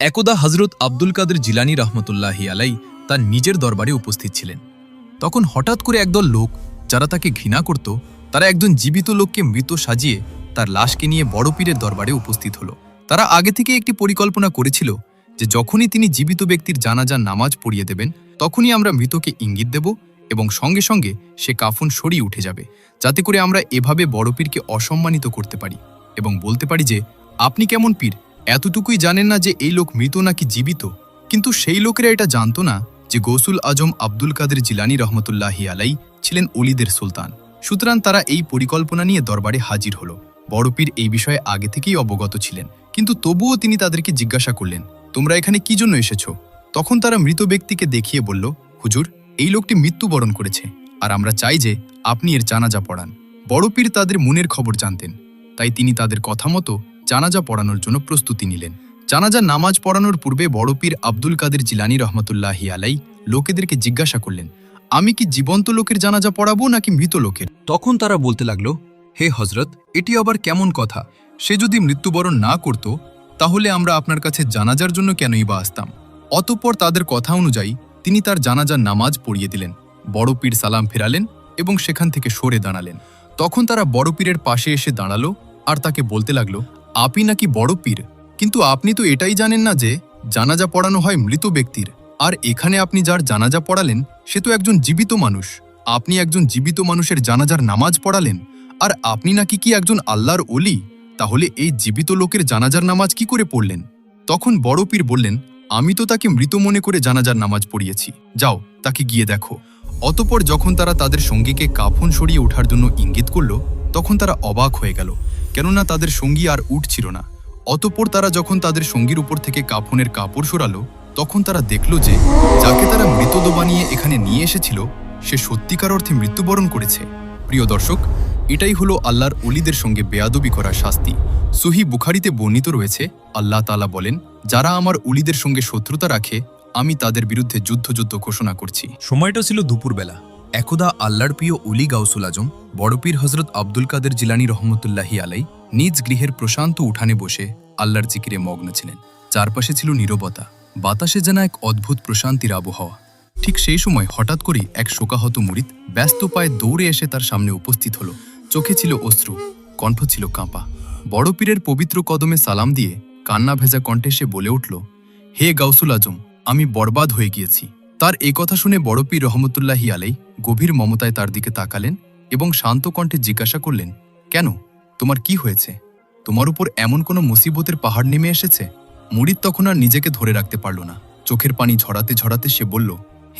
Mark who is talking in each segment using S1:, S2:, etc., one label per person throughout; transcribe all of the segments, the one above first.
S1: একদা হজরত আব্দুল কাদের জিলানি রহমতুল্লাহি আলাই তার নিজের দরবারে উপস্থিত ছিলেন। তখন হঠাৎ করে একদল লোক, যারা তাকে ঘৃণা করত, তারা একজন জীবিত লোককে মৃত সাজিয়ে তার লাশকে নিয়ে বড় পীরের দরবারে উপস্থিত হলো। তারা আগে থেকে একটি পরিকল্পনা করেছিল যে যখনই তিনি জীবিত ব্যক্তির জানাজার নামাজ পড়িয়ে দেবেন, তখনই আমরা মৃতকে ইঙ্গিত দেব এবং সঙ্গে সঙ্গে সে কাফন সরিয়ে উঠে যাবে, যাতে করে আমরা এভাবে বড় পীরকে অসম্মানিত করতে পারি এবং বলতে পারি যে, আপনি কেমন পীর? এতটুকুই জানেন না যে এই লোক মৃত নাকি জীবিত। কিন্তু সেই লোকেরা এটা জানতো না যে গৌসুল আজম আব্দুল কাদের জিলানি রহমতুল্লাহি আলাই ছিলেন অলিদের সুলতান। সুতরাং তারা এই পরিকল্পনা নিয়ে দরবারে হাজির হল। বড় পীর এই বিষয়ে আগে থেকেই অবগত ছিলেন। কিন্তু তবুও তিনি তাদেরকে জিজ্ঞাসা করলেন, তোমরা এখানে কি জন্য এসেছ? তখন তারা মৃত ব্যক্তিকে দেখিয়ে বলল, হুজুর, এই লোকটি মৃত্যুবরণ করেছে। আর আমরা চাই যে আপনি এর জানাজা পড়ান। বড় পীর তাদের মনের খবর জানতেন। তাই তিনি তাদের কথা মতো জানাজা পড়ানোর জন্য প্রস্তুতি নিলেন। জানাজা নামাজ পড়ানোর পূর্বে বড় পীর আব্দুল কাদের জিলানি রহমতুল্লাহি আলাই লোকেদেরকে জিজ্ঞাসা করলেন, আমি কি জীবন্ত লোকের জানাজা পড়াবো নাকি মৃত লোকের? তখন তারা বলতে লাগল, হে হজরত এটি আবার কেমন কথা? সে যদি মৃত্যুবরণ না করত, তাহলে আমরা আপনার কাছে জানাজার জন্য কেনই বা আসতাম? অতঃপর তাদের কথা অনুযায়ী তিনি তার জানাজার নামাজ পড়িয়ে দিলেন। বড় পীর সালাম ফেরালেন এবং সেখান থেকে সরে দাঁড়ালেন। তখন তারা বড় পীরের পাশে এসে দাঁড়াল আর তাকে বলতে লাগল আপনি নাকি বড় পীর? কিন্তু আপনি তো এটাই জানেন না যে জানাজা পড়ানো হয় মৃত ব্যক্তির। আর এখানে আপনি যার জানাজা পড়ালেন, সে তো একজন জীবিত মানুষ। আপনি একজন জীবিত মানুষের জানাজার নামাজ পড়ালেন, আর আপনি নাকি কি একজন আল্লাহর অলি তাহলে এই জীবিত লোকের জানাজার নামাজ কি করে পড়লেন? তখন বড় পীর বললেন, আমি তো তাকে মৃত মনে করে জানাজার নামাজ পড়িয়েছি। যাও, তাকে গিয়ে দেখো। অতপর যখন তারা তাদের সঙ্গীকে কাফন সরিয়ে ওঠার জন্য ইঙ্গিত করল, তখন তারা অবাক হয়ে গেল। কেননা তাদের সঙ্গী আর উঠছিল না। অতপর তারা যখন তাদের সঙ্গীর উপর থেকে কাফনের কাপড় সরালো, তখন তারা দেখল যে, যাকে তারা মৃতদ বানিয়ে এখানে নিয়ে এসেছিল, সে সত্যিকার অর্থে মৃত্যুবরণ করেছে। প্রিয় দর্শক, এটাই হলো আল্লাহর অলিদের সঙ্গে বেয়াদবি করার শাস্তি। সুহি বুখারিতে বর্ণিত রয়েছে, আল্লাহ তালা বলেন, যারা আমার উলিদের সঙ্গে শত্রুতা রাখে, আমি তাদের বিরুদ্ধে যুদ্ধযুদ্ধ ঘোষণা করছি। সময়টা ছিল দুপুরবেলা। একদা আল্লাহর প্রিয় উলি গাউসুল আজম বড়পীর হজরত আব্দুল কাদের জিলানি রহমতুল্লাহি আলাই নিজ গৃহের প্রশান্ত উঠানে বসে আল্লাহর জিকিরে মগ্ন ছিলেন। চারপাশে ছিল নীরবতা। বাতাসে যেন এক অদ্ভুত প্রশান্তির আবহাওয়া। ঠিক সেই সময় হঠাৎ করেই এক শোকাহত মুরিদ ব্যস্ত পায়ে দৌড়ে এসে তার সামনে উপস্থিত হলো। চোখে ছিল অশ্রু, কণ্ঠ ছিল কাঁপা। বড় পীরের পবিত্র কদমে সালাম দিয়ে কান্না ভেজা কণ্ঠে সে বলে উঠল, হে গাউসুল আজম, আমি বরবাদ হয়ে গিয়েছি। তার এ কথা শুনে বড় পীর রহমতুল্লাহি আলাই গভীর মমতায় তার দিকে তাকালেন এবং শান্ত কণ্ঠে জিজ্ঞাসা করলেন, কেন? তোমার কি হয়েছে? তোমার উপর এমন কোনো মুসিবতের পাহাড় নেমে এসেছে? মুরিদ তখন আর নিজেকে ধরে রাখতে পারল না। চোখের পানি ঝরাতে ঝরাতে সে বলল,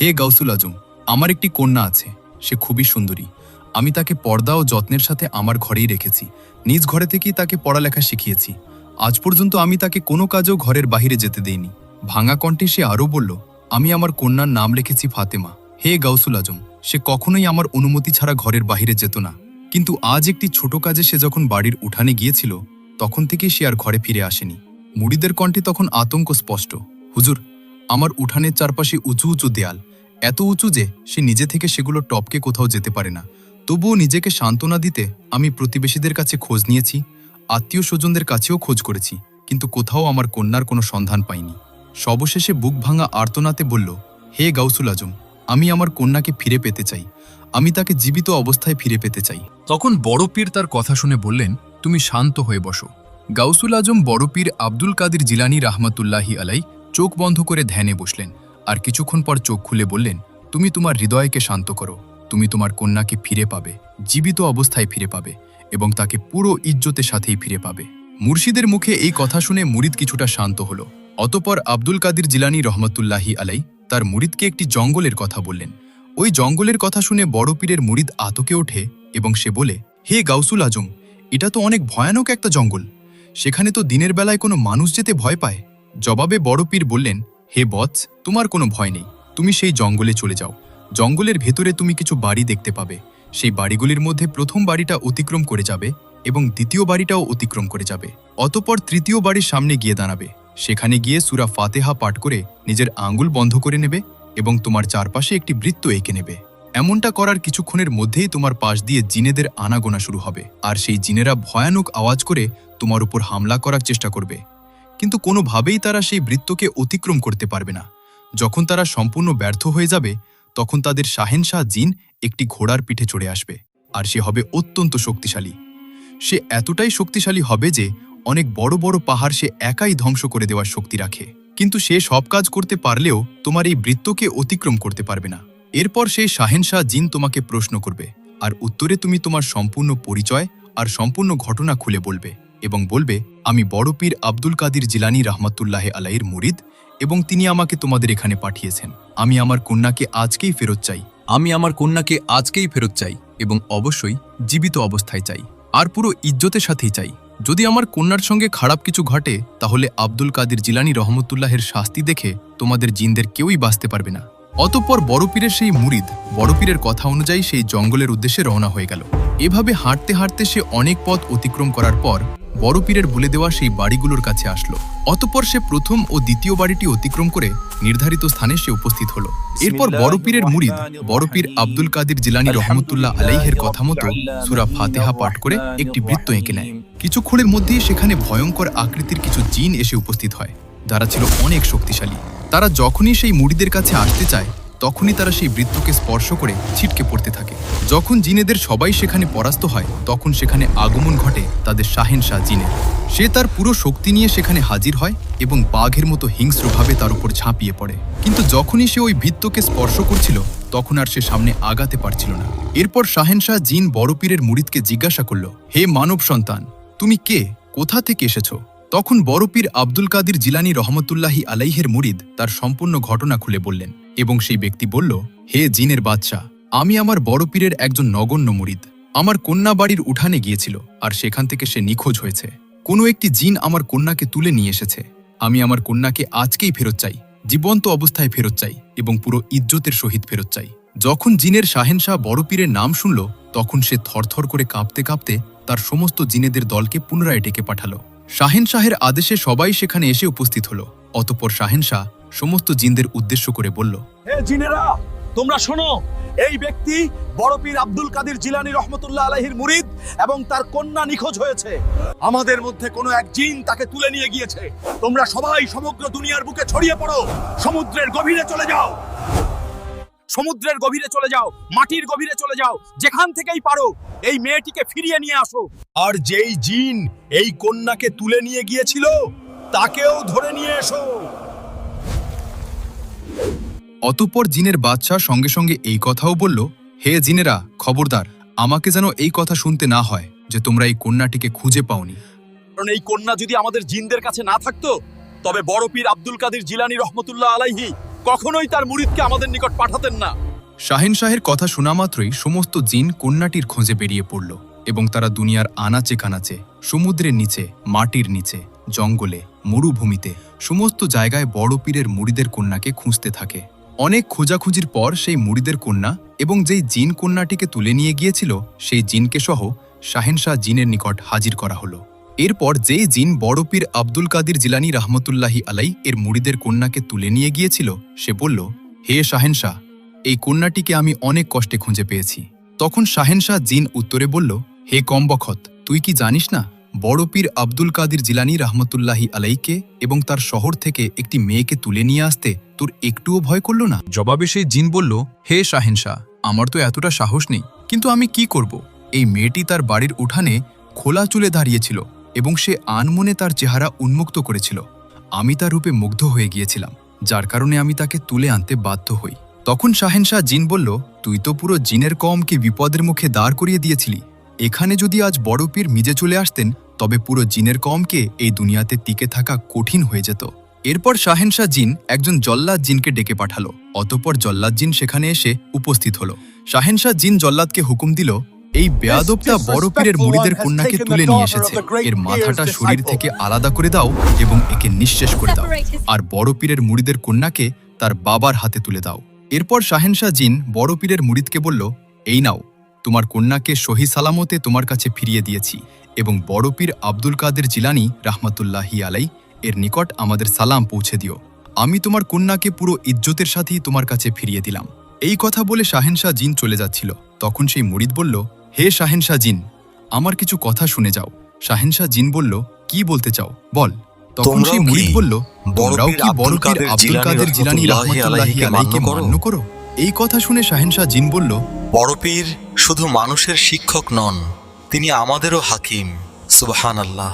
S1: হে গাউসুল আজম, আমার একটি কন্যা আছে। সে খুবই সুন্দরী। আমি তাকে পর্দা ও যত্নের সাথে আমার ঘরেই রেখেছি। নিজ ঘরে থেকেই তাকে পড়ালেখা শিখিয়েছি। আজ পর্যন্ত আমি তাকে কোনো কাজেও ঘরের বাহিরে যেতে দেইনি। ভাঙা কণ্ঠে সে আরও বলল, আমি আমার কন্যার নাম রেখেছি ফাতেমা। হে গাউসুল আজম, সে কখনোই আমার অনুমতি ছাড়া ঘরের বাহিরে যেত না। কিন্তু আজ একটি ছোট কাজে সে যখন বাড়ির উঠানে গিয়েছিল, তখন থেকে সে আর ঘরে ফিরে আসেনি। মুড়িদের কণ্ঠে তখন আতঙ্ক স্পষ্ট। হুজুর, আমার উঠানের চারপাশে উঁচু উঁচু দেয়াল। এত উঁচু যে সে নিজে থেকে সেগুলো টপকে কোথাও যেতে পারে না। তবুও নিজেকে সান্ত্বনা দিতে আমি প্রতিবেশীদের কাছে খোঁজ নিয়েছি, আত্মীয় স্বজনদের কাছেও খোঁজ করেছি, কিন্তু কোথাও আমার কন্যার কোনো সন্ধান পাইনি। সবশেষে বুক ভাঙা আর্তনাতে বলল, হে গাউসুল আজম আমি আমার কন্যাকে ফিরে পেতে চাই। আমি তাকে জীবিত অবস্থায় ফিরে পেতে চাই। তখন বড় পীর তার কথা শুনে বললেন, তুমি শান্ত হয়ে বসো। গাউসুল আজম বড় পীর আব্দুল কাদির জিলানি রাহমাতুল্লাহি আলাই চোখ বন্ধ করে ধ্যানে বসলেন আর কিছুক্ষণ পর চোখ খুলে বললেন, তুমি তোমার হৃদয়কে শান্ত করো। তুমি তোমার কন্যাকে ফিরে পাবে, জীবিত অবস্থায় ফিরে পাবে এবং তাকে পুরো ইজ্জতের সাথেই ফিরে পাবে। মুর্শিদের মুখে এই কথা শুনে মুরিদ কিছুটা শান্ত হলো। অতপর আব্দুল কাদির জিলানি রহমতুল্লাহি আলাই তার মুরিদকে একটি জঙ্গলের কথা বললেন। ওই জঙ্গলের কথা শুনে বড় পীরের মুরিদ আতকে ওঠে এবং সে বলে, হে গাউসুল আজম, এটা তো অনেক ভয়ানক একটা জঙ্গল। সেখানে তো দিনের বেলায় কোনো মানুষ যেতে ভয় পায়। জবাবে বড় পীর বললেন, হে বৎস, তোমার কোনো ভয় নেই। তুমি সেই জঙ্গলে চলে যাও। জঙ্গলের ভেতরে তুমি কিছু বাড়ি দেখতে পাবে। সেই বাড়িগুলির মধ্যে প্রথম বাড়িটা অতিক্রম করে যাবে এবং দ্বিতীয় বাড়িটাও অতিক্রম করে যাবে। অতপর তৃতীয় বাড়ির সামনে গিয়ে দাঁড়াবে। সেখানে গিয়ে সুরা ফাতেহা পাঠ করে নিজের আঙ্গুল বন্ধ করে নেবে এবং তোমার চারপাশে একটি বৃত্ত এঁকে নেবে। এমনটা করার কিছুক্ষণের মধ্যেই তোমার পাশ দিয়ে জিনেদের আনাগোনা শুরু হবে আর সেই জিনেরা ভয়ানক আওয়াজ করে তোমার উপর হামলা করার চেষ্টা করবে। কিন্তু কোনোভাবেই তারা সেই বৃত্তকে অতিক্রম করতে পারবে না। যখন তারা সম্পূর্ণ ব্যর্থ হয়ে যাবে, তখন তাদের শাহেনশাহ জিন একটি ঘোড়ার পিঠে চড়ে আসবে আর সে হবে অত্যন্ত শক্তিশালী। সে এতটাই শক্তিশালী হবে যে অনেক বড় বড় পাহাড় সে একাই ধ্বংস করে দেওয়ার শক্তি রাখে। কিন্তু সে সব কাজ করতে পারলেও তোমার এই বৃত্তকে অতিক্রম করতে পারবে না। এরপর সেই শাহেনশাহ জিন তোমাকে প্রশ্ন করবে, আর উত্তরে তুমি তোমার সম্পূর্ণ পরিচয় আর সম্পূর্ণ ঘটনা খুলে বলবে এবং বলবে, আমি বড় পীর আব্দুল কাদির জিলানি রহমতুল্লাহ আলাইয়ের মুরিদ এবং তিনি আমাকে তোমাদের এখানে পাঠিয়েছেন। আমি আমার কন্যাকে আজকেই ফেরত চাই। আমি আমার কন্যাকে আজকেই ফেরত চাই এবং অবশ্যই জীবিত অবস্থায় চাই। আর পুরো ইজ্জতের সাথেই চাই। যদি আমার কন্যার সঙ্গে খারাপ কিছু ঘটে, তাহলে আব্দুল কাদির জিলানি রহমতুল্লাহের শাস্তি দেখে তোমাদের জিনদের কেউই বাঁচতে পারবে না। অতঃপর বড়পীরের সেই মুরিদ, বড় পীরের কথা অনুযায়ী সেই জঙ্গলের উদ্দেশ্যে রওনা হয়ে গেল। এভাবে হাঁটতে হাঁটতে সে অনেক পথ অতিক্রম করার পর বড় পীরের বলে দেওয়া সেই বাড়িগুলোর কাছে আসলো। অতঃপর সে প্রথম ও দ্বিতীয় বাড়িটি অতিক্রম করে নির্ধারিত স্থানে সে উপস্থিত হলো। এরপর বড় পীরের মুরিদ বড় পীর আব্দুল কাদির জিলানি রহমতুল্লাহ আলাইহের কথা মতো সুরা ফাতেহা পাঠ করে একটি বৃত্ত এঁকে নেয়। কিছুক্ষণের মধ্যেই সেখানে ভয়ঙ্কর আকৃতির কিছু জিন এসে উপস্থিত হয়। যারা ছিল অনেক শক্তিশালী। তারা যখনই সেই মুড়িদের কাছে আসতে চায় তখনই তারা সেই বৃত্তকে স্পর্শ করে ছিটকে পড়তে থাকে। যখন জিনেদের সবাই সেখানে পরাস্ত হয়, তখন সেখানে আগমন ঘটে তাদের শাহেনশাহ জিনের। সে তার পুরো শক্তি নিয়ে সেখানে হাজির হয় এবং বাঘের মতো হিংস্রভাবে তার উপর ঝাঁপিয়ে পড়ে। কিন্তু যখনই সে ওই বৃত্তকে স্পর্শ করছিল, তখন আর সে সামনে আগাতে পারছিল না। এরপর শাহেনশাহ জিন বড় পীরের মুরিদকে জিজ্ঞাসা করল, হে মানব সন্তান, তুমি কে? কোথা থেকে এসেছ? তখন বড় পীর আব্দুল কাদির জিলানি রহমতুল্লাহি আলাইহের মুরিদ তার সম্পূর্ণ ঘটনা খুলে বললেন এবং সেই ব্যক্তি বলল, হে জিনের বাদশাহ আমি আমার বড় পীরের একজন নগণ্য মুরিদ। আমার কন্যা বাড়ির উঠানে গিয়েছিল, আর সেখান থেকে সে নিখোঁজ হয়েছে। কোনো একটি জিন আমার কন্যাকে তুলে নিয়ে এসেছে। আমি আমার কন্যাকে আজকেই ফেরত চাই, জীবন্ত অবস্থায় ফেরত চাই এবং পুরো ইজ্জতের সহিত ফেরত চাই। যখন জিনের শাহেনশাহ বড় পীরের নাম শুনল, তখন সে থরথর করে কাঁপতে কাঁপতে তার সমস্ত জিনেদের দলকে পুনরায় ডেকে পাঠাল। শাহেন শাহের আদেশে সবাই সেখানে এসে উপস্থিত হল। অতপর শাহেন শাহ সমস্ত জিনদের উদ্দেশ্য করে বলল,
S2: হে জিনেরা, তোমরা শোনো, এই ব্যক্তি বড় পীর আব্দুল কাদির জিলানি রহমতুল্লাহ আলাইহির মুরিদ এবং তার কন্যা নিখোঁজ হয়েছে। আমাদের মধ্যে কোনো এক জিন তাকে তুলে নিয়ে গিয়েছে। তোমরা সবাই সমগ্র দুনিয়ার বুকে ছড়িয়ে পড়ো। সমুদ্রের গভীরে চলে যাও। সমুদ্রের গভীরে চলে যাও, মাটির গভীরে চলে যাও, যেখান থেকেই পারো, এই মেয়েটিকে ফিরিয়ে নিয়ে আসো। আর যেই জিন এই কন্যাকে তুলে নিয়ে গিয়েছিল, তাকেও ধরে নিয়ে এসো।
S1: অতঃপর জিনের বাদশাহ সঙ্গে সঙ্গে এই কথাও বলল হে জিনেরা খবরদার আমাকে যেন এই কথা শুনতে না হয় যে তোমরা এই কন্যাটিকে খুঁজে পাওনি।
S2: কারণ এই কন্যা যদি আমাদের জিনদের কাছে না থাকতো তবে বড় পীর আব্দুল কাদির জিলানি রহমতুল্লাহ আলাইহি কখনোই তার মুরিদকে আমাদের নিকট পাঠাতেন না।
S1: শাহিন শাহের কথা শোনা মাত্রই সমস্ত জিন কন্যাটির খোঁজে বেরিয়ে পড়ল এবং তারা দুনিয়ার আনাচে কানাচে সমুদ্রের নিচে মাটির নিচে জঙ্গলে মরুভূমিতে সমস্ত জায়গায় বড় পীরের মুড়িদের কন্যাকে খুঁজতে থাকে। অনেক খোঁজাখুঁজির পর সেই মুড়িদের কন্যা এবং যেই জিন কন্যাটিকে তুলে নিয়ে গিয়েছিল, সেই জিনকে সহ শাহেনশাহ জিনের নিকট হাজির করা হলো। এরপর যেই জিন বড় পীর আব্দুল কাদির জিলানি রহমতুল্লাহি আলাই এর মুড়িদের কন্যাকে তুলে নিয়ে গিয়েছিল, সে বলল, হে শাহেনশাহ, এই কন্যাটিকে আমি অনেক কষ্টে খুঁজে পেয়েছি। তখন শাহেনশাহ জিন উত্তরে বলল, হে কমবখত, তুই কি জানিস না বড় পীর আব্দুল কাদির জিলানি রহমতুল্লাহি আলাইকে এবং তার শহর থেকে একটি মেয়েকে তুলে নিয়ে আসতে তোর একটুও ভয় করল না? জবাবে সেই জিন বলল, হে শাহেনশাহ, আমার তো এতটা সাহস নেই, কিন্তু আমি কি করব? এই মেয়েটি তার বাড়ির উঠানে খোলা চুলে দাঁড়িয়েছিল এবং সে আনমনে তার চেহারা উন্মুক্ত করেছিল। আমি তার রূপে মুগ্ধ হয়ে গিয়েছিলাম, যার কারণে আমি তাকে তুলে আনতে বাধ্য হই। তখন শাহেনশাহ জিন বলল, তুই তো পুরো জিনের কমকে বিপদের মুখে দাঁড় করিয়ে দিয়েছিলি এখানে যদি আজ বড় পীর মিজে চলে আসতেন তবে পুরো জিনের কমকে এই দুনিয়াতে টিকে থাকা কঠিন হয়ে যেত। এরপর শাহেনশাহ জিন একজন জল্লাদ জিনকে ডেকে পাঠালো। অতপর জল্লাদ জিন সেখানে এসে উপস্থিত হলো। শাহেনশাহ জিন জল্লাদকে হুকুম দিল এই বেয়াদবটা বড় পীরের মুড়িদের কন্যাকে তুলে নিয়ে এসেছে। এর মাথাটা শরীর থেকে আলাদা করে দাও এবং একে নিঃশেষ করে দাও। আর বড় পীরের মুড়িদের কন্যাকে তার বাবার হাতে তুলে দাও। এরপর শাহেনশাহ জিন বড় পীরের মুরিদকে বলল এই নাও তোমার কন্যাকে সহি সালামতে তোমার কাছে ফিরিয়ে দিয়েছি এবং বড়পীর আব্দুল কাদের জিলানি রাহমাতুল্লাহি আলাই এর নিকট আমাদের সালাম পৌঁছে দিও। আমি তোমার কন্যাকে পুরো ইজ্জতের সাথেই তোমার কাছে ফিরিয়ে দিলাম। এই কথা বলে শাহেনশাহ জিন চলে যাচ্ছিল। তখন সেই মুরিদ বলল হে শাহেনশাহ জিন আমার কিছু কথা শুনে যাও। শাহেনশাহ জিন বলল কি বলতে চাও? বল। তখন সেই মুরিদ বলল তোমরাও কি
S3: বড়পীর
S1: আব্দুল কাদের জিলানি
S3: রাহমাতুল্লাহি
S1: আলাইকে
S3: মান্য করো?
S1: এই কথা শুনে শাহেনশাহ জিন বলল
S3: বড়পীর শুধু মানুষের শিক্ষক নন তিনি আমাদেরও হাকিম সুবহান আল্লাহ